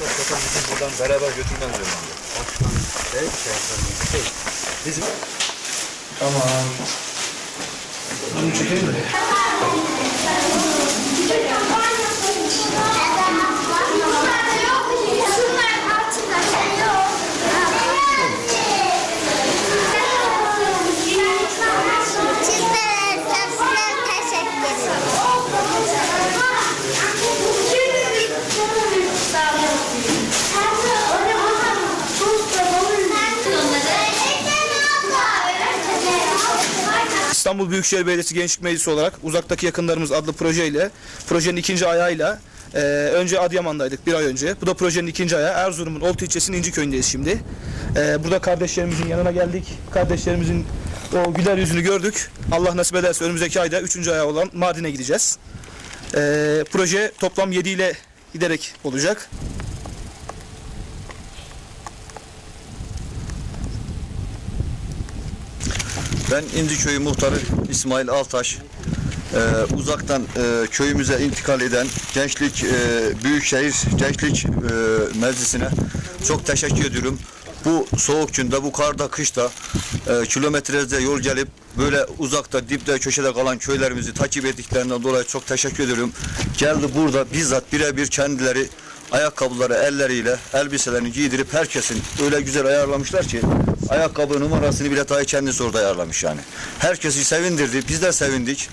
Maksat zaten bizim buradan beraber götürmem diyorum. Başkan şey, şey yapalım. Şey, bizim Tamam. Bunu çekelim mi? İstanbul Büyükşehir Belediyesi Gençlik Meclisi olarak Uzaktaki Yakınlarımız adlı projeyle, projenin ikinci ayağıyla e, önce Adıyaman'daydık bir ay önce. Bu da projenin ikinci ayağı. Erzurum'un Oltu ilçesinin İnciköy'ündeyiz şimdi. E, burada kardeşlerimizin yanına geldik. Kardeşlerimizin o güler yüzünü gördük. Allah nasip ederse önümüzdeki ayda üçüncü ayağı olan Mardin'e gideceğiz. E, proje toplam 7 ile giderek olacak. Ben İndiköy muhtarı İsmail Altaş. Ee, uzaktan e, köyümüze intikal eden Gençlik e, Büyükşehir Gençlik e, Meclisi'ne çok teşekkür ediyorum. Bu soğuk günde, bu karda, kışta e, kilometrelerce yol gelip böyle uzakta, dipte, köşede kalan köylerimizi takip ettiklerinden dolayı çok teşekkür ediyorum. Geldi burada bizzat birebir kendileri ayakkabıları elleriyle elbiselerini giydirip herkesin öyle güzel ayarlamışlar ki ayakkabı numarasını bile dahi kendisi orada ayarlamış yani. Herkesi sevindirdi. Biz de sevindik.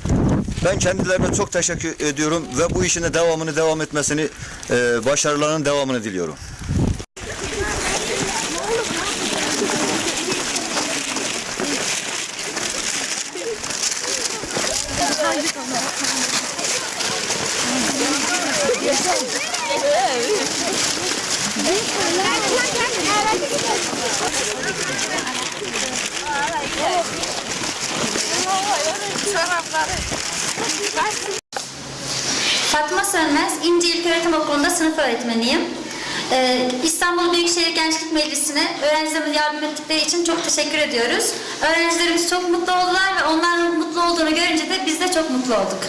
Ben kendilerine çok teşekkür ediyorum ve bu işin de devamını devam etmesini, e, başarılarının devamını diliyorum. Fatma Sönmez, İnci İlköğretim Okulu'nda sınıf öğretmeniyim. Ee, İstanbul Büyükşehir Gençlik Meclisi'ne öğrencilerimize yardım ettikleri için çok teşekkür ediyoruz. Öğrencilerimiz çok mutlu oldular ve onların mutlu olduğunu görünce de biz de çok mutlu olduk.